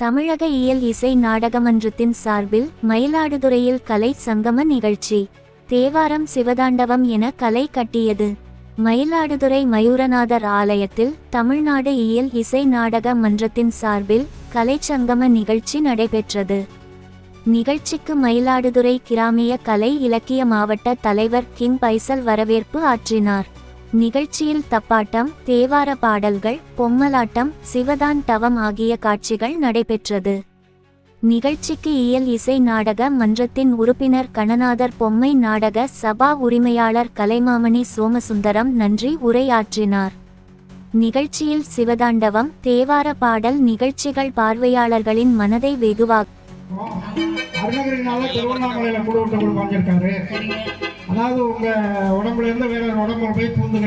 தமிழக இயல் இசை நாடகமன்றத்தின் சார்பில் மயிலாடுதுறையில் கலை சங்கம நிகழ்ச்சி. தேவாரம் சிவதாண்டவம் என கலை கட்டியது. மயிலாடுதுறை மயூரநாதர் ஆலயத்தில் தமிழ்நாடு இயல் இசை நாடக மன்றத்தின் சார்பில் கலைச்சங்கம நிகழ்ச்சி நடைபெற்றது. நிகழ்ச்சிக்கு மயிலாடுதுறை கிராமிய கலை இலக்கிய மாவட்ட தலைவர் கிங் பைசல் வரவேற்பு ஆற்றினார். நிகழ்ச்சியில் தப்பாட்டம் தேவார பாடல்கள் பொம்மலாட்டம் சிவதான் தவம் ஆகிய காட்சிகள் நடைபெற்றது. நிகழ்ச்சிக்கு இயல் இசை நாடக மன்றத்தின் உறுப்பினர் கணநாதர் பொம்மை நாடக சபா உரிமையாளர் கலைமாமணி சோமசுந்தரம் நன்றி உரையாற்றினார். நிகழ்ச்சியில் சிவதாண்டவம் தேவார பாடல் நிகழ்ச்சிகள் பார்வையாளர்களின் மனதை வெகுவாக் அதாவது உங்கள் உடம்புலேருந்து வேற ஒரு உடம்புல போய் பூந்து